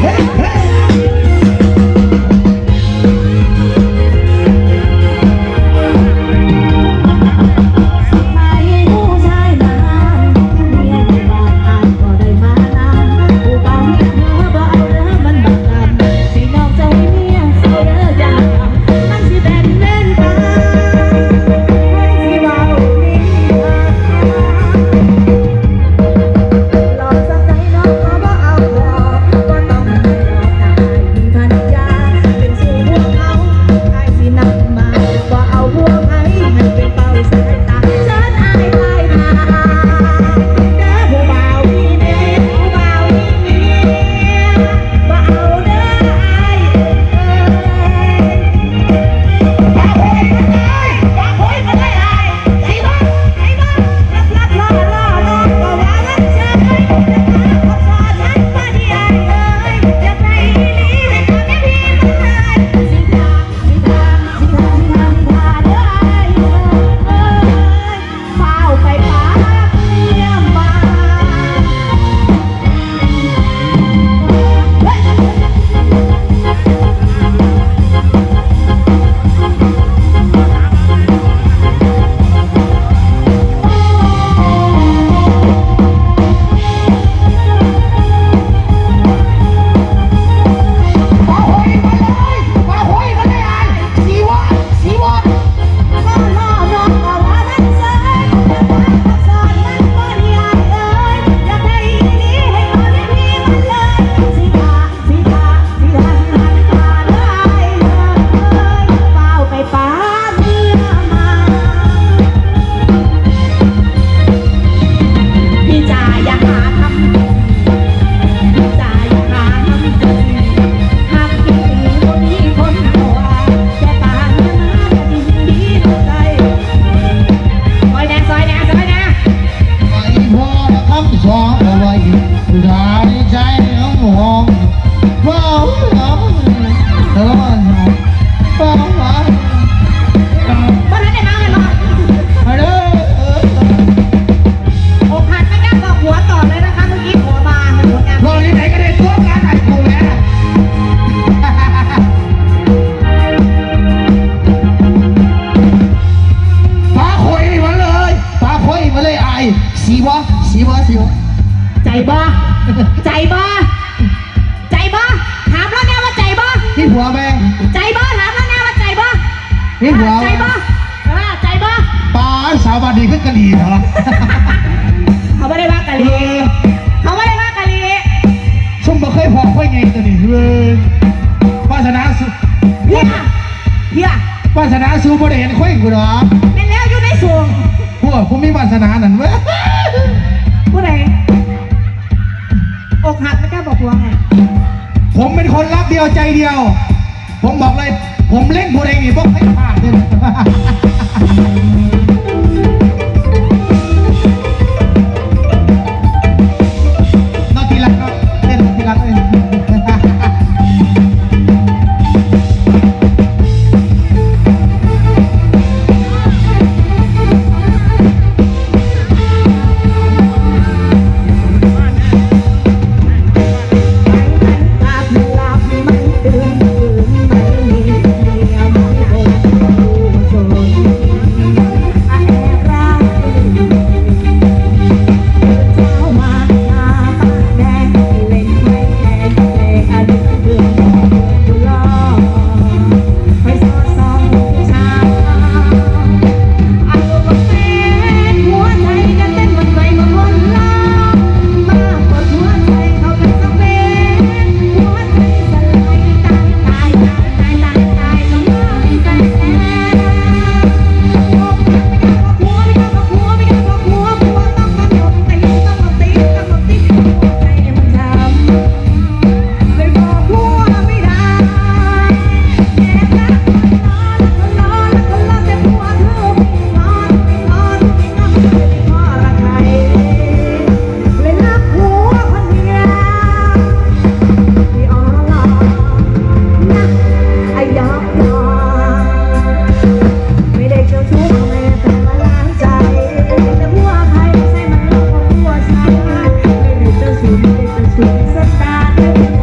Hey! ามสอง สีบะสีวะสีวะใจบ้ใจบ้ใจบ้ถามแล้วแน่ว่าใจบ้า ที่หัวแม่ใจบ้ถามแล้วแน่ว่าใจบ้าที่หัวใจบ้ใจบ้ปลาสาวบานดีขึ้นกะหรี่เหรอเขาไม่ได้ว่ากะหรี่เขาไม่ได้ว่ากะหรี่ชุ่มบ่เคยพอค่อยไงตัวนี้เลยวาสนาสูเฮียเฮียวาสนาสูบ่ได้เห็นค่อยกูหรอ เดียว ผมบอกเลย ผมเล่นเพลงอีกเพราะให้ขาดเลย